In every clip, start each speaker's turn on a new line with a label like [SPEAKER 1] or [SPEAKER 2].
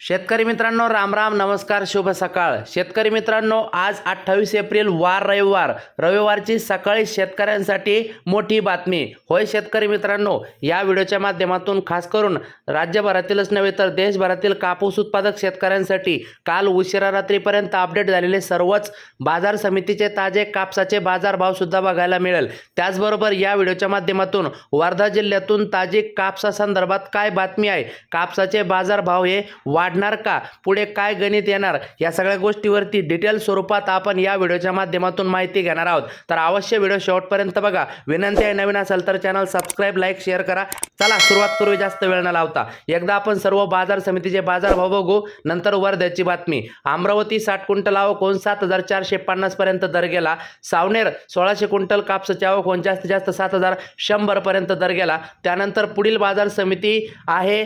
[SPEAKER 1] शेतकरी मित्रांनो राम राम नमस्कार शुभ सकाळ. शेतकरी मित्रांनो आज अठ्ठावीस एप्रिल वार रविवार. रविवारची सकाळी शेतकऱ्यांसाठी मोठी बातमी. होय शेतकरी मित्रांनो या व्हिडिओच्या माध्यमातून खास करून राज्यभरातीलच नव्हे तर देशभरातील कापूस उत्पादक शेतकऱ्यांसाठी काल उशिरा रात्रीपर्यंत अपडेट झालेले सर्वच बाजार समितीचे ताजे कापसाचे बाजारभावसुद्धा बघायला मिळेल. त्याचबरोबर या व्हिडिओच्या माध्यमातून वर्धा जिल्ह्यातून ताजी कापसासंदर्भात काय बातमी आहे? कापसाचे बाजारभाव हे वाढणार का? पुढे काय गणित येणार? या सगळ्या गोष्टीवरती डिटेल स्वरूपात आपण या व्हिडिओच्या माध्यमातून माहिती घेणार आहोत. तर अवश्य व्हिडिओ शेवटपर्यंत बघा. विनंती आहे नवीन असेल तर चॅनल सबस्क्राईब लाईक शेअर करा. चला सुरुवात करू जास्त वेळ न लावता. एकदा आपण सर्व बाजार समितीचे बाजारभाव बघू. नंतर वर्ध्याची बातमी. अमरावती साठ क्विंटल आवक सात हजार चारशे पन्नास पर्यंत दर गेला. सावनेर सोळाशे क्विंटल कापसाची आवक होऊन जास्तीत जास्त सात हजार शंभर पर्यंत दर गेला. त्यानंतर पुढील बाजार समिती आहे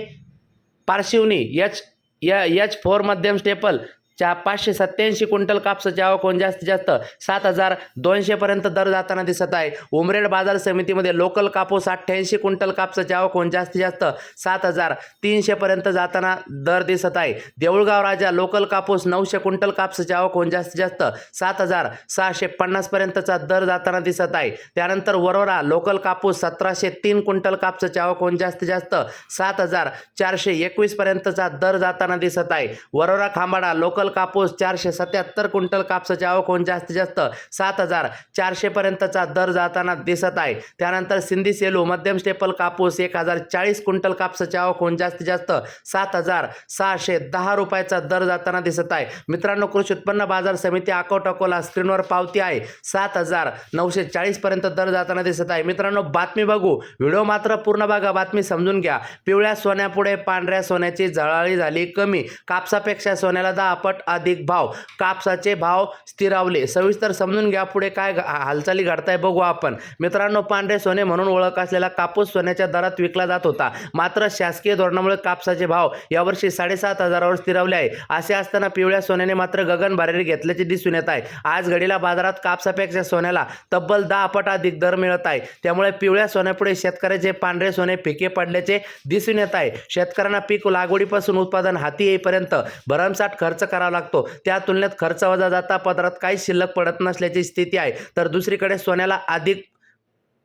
[SPEAKER 1] पारशिवनी. एच या एच फोर मध्यम स्टेपल च्या पाचशे सत्त्याऐंशी क्विंटल कापसाची आवक होऊन जास्तीत जास्त सात हजार दोनशेपर्यंत दर जाताना दिसत आहे. उमरेड बाजार समितीमध्ये लोकल कापूस अठ्ठ्याऐंशी क्विंटल कापसाची आवक होऊन जास्तीत जास्त सात हजार तीनशेपर्यंत जाताना दर दिसत आहे. देऊळगाव राजा लोकल कापूस नऊशे क्विंटल कापसाची आवक होऊन जास्तीत जास्त सात हजार सहाशे पन्नासपर्यंतचा दर जाताना दिसत आहे. त्यानंतर वरोरा लोकल कापूस सतराशे तीन क्विंटल कापसाची आवक होऊन जास्तीत जास्त सात हजार चारशे एकवीसपर्यंतचा दर जाताना दिसत आहे. वरोरा खांबाडा लोकल कापूस चारशे सत्याहत्तर क्विंटल कापसाची आवक होऊन जास्तीत जास्त सात हजार चारशेपर्यंतचा दर जाताना दिसत आहे. त्यानंतर सिंधी सेलू मध्यम स्टेपल कापूस एक हजार चाळीस क्विंटल कापसाची आवक होऊन जास्तीत जास्त सात हजार सहाशे दहा रुपयाचा दर जाताना दिसत आहे. मित्रांनो कृषी उत्पन्न बाजार समिती अकोट अकोला स्क्रीनवर पावती आहे. सात हजार नऊशे चाळीसपर्यंत दर जाताना दिसत आहे. मित्रांनो बातमी बघू. व्हिडिओ मात्र पूर्ण बघा. बातमी समजून घ्या. पिवळ्या सोन्यापुढे पांढऱ्या सोन्याची जळाळी झाली कमी. कापसापेक्षा सोन्याला दहा पट अधिक भाव. कापसाचे भाव स्थिरावले. सविस्तर समजून घ्या पुढे काय हालचाली घडताय बघू आपण. मित्रांनो पांढरे सोने म्हणून ओळख असलेला कापूस सोन्याच्या दरात विकला जात होता. मात्र शासकीय धोरणामुळे कापसाचे भाव यावर्षी साडेसात हजारावर स्थिरावले आहे. असे असताना पिवळ्या सोन्याने मात्र गगन भरारी घेतल्याचे दिसून येत आहे. आज घडीला बाजारात कापसापेक्षा सोन्याला तब्बल दहा पट अधिक दर मिळत आहे. त्यामुळे पिवळ्या सोन्यापुढे शेतकऱ्याचे पांढरे सोने फिके पडल्याचे दिसून येत आहे. शेतकऱ्यांना पीक लागवडीपासून उत्पादन हाती येईपर्यंत भरमसाठ खर्च करावा लागतो. त्या तुलनेत खर्च वजा जाता पदरात काही शिल्लक पडत नसल्याची स्थिती आहे. तर दुसरीकडे सोन्याला अधिक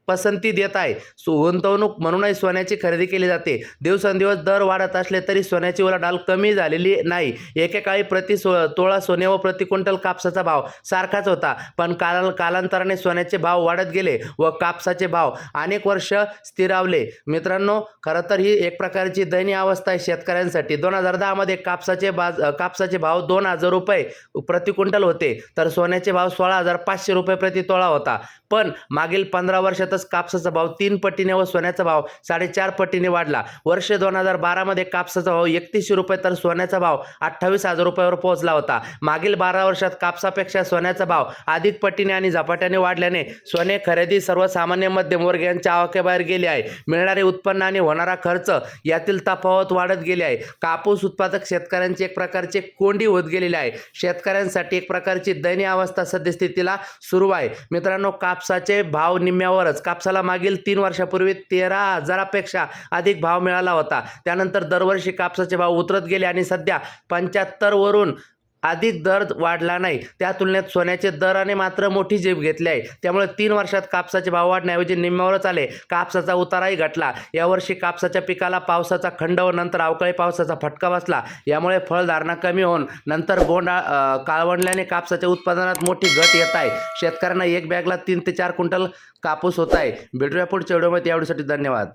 [SPEAKER 1] पसंती देत आहे. सो गुंतवणूक म्हणूनही सोन्याची खरेदी केली जाते. दिवसेंदिवस दर वाढत असले तरी सोन्याची उलाढाल कमी झालेली नाही. एकेकाळी प्रति सो तोळा सोने व प्रति क्विंटल कापसाचा भाव सारखाच होता. पण काल कालांतराने सोन्याचे भाव वाढत गेले व कापसाचे भाव अनेक वर्ष स्थिरावले. मित्रांनो खरं तर ही एक प्रकारची दयनीय अवस्था आहे शेतकऱ्यांसाठी. दोन हजार दहामध्ये कापसाचे बाज कापसाचे भाव दोन हजार रुपये प्रति क्विंटल होते. तर सोन्याचे भाव सोळा हजार पाचशे रुपये प्रति तोळा होता. पण मागील पंधरा वर्षात वर्षातच कापसाचा भाव तीन पटीने व सोन्याचा भाव साडेचार पटीने वाढला. वर्ष दोन हजार बारामध्ये कापसाचा भाव एकतीसशे रुपये तर सोन्याचा भाव अठ्ठावीस हजार रुपयावर पोहोचला होता. मागील बारा वर्षात कापसापेक्षा सोन्याचा भाव अधिक पटीने आणि झपाट्याने वाढल्याने सोने खरेदी सर्वसामान्य मध्यमवर्गीयांच्या आवाक्याबाहेर गेली आहे. मिळणारे उत्पन्न आणि होणारा खर्च यातील तफावत वाढत गेली आहे. कापूस उत्पादक शेतकऱ्यांची एक प्रकारची कोंडी होत गेलेली आहे. शेतकऱ्यांसाठी एक प्रकारची दयनीय अवस्था सद्यस्थितीला सुरू आहे. मित्रांनो कापसाचे भाव निम्म्यावरच. कापसाला मागील तीन वर्षापूर्वी तेरा हजारापेक्षा अधिक भाव मिळाला होता. त्यानंतर दरवर्षी कापसाचे भाव उतरत गेले आणि सध्या पंच्याहत्तरवरून अधिक दर वाढला नाही. त्या तुलनेत सोन्याचे दराने मात्र मोठी झेप घेतली आहे. त्यामुळे तीन वर्षात कापसाचे भाव वाढण्याऐवजी निम्म्यावरच आले. कापसाचा उताराही घटला. यावर्षी कापसाच्या पिकाला पावसाचा खंड व नंतर अवकाळी पावसाचा फटका बसला. यामुळे फळधारणा कमी होऊन नंतर बोंडा काळवंडल्याने कापसाच्या उत्पादनात मोठी घट येत आहे. शेतकऱ्यांना एक बॅगला तीन ते चार क्विंटल कापूस होत आहे. भेटूया पुढच्या व्हिडिओमध्ये. यावेळीसाठी धन्यवाद.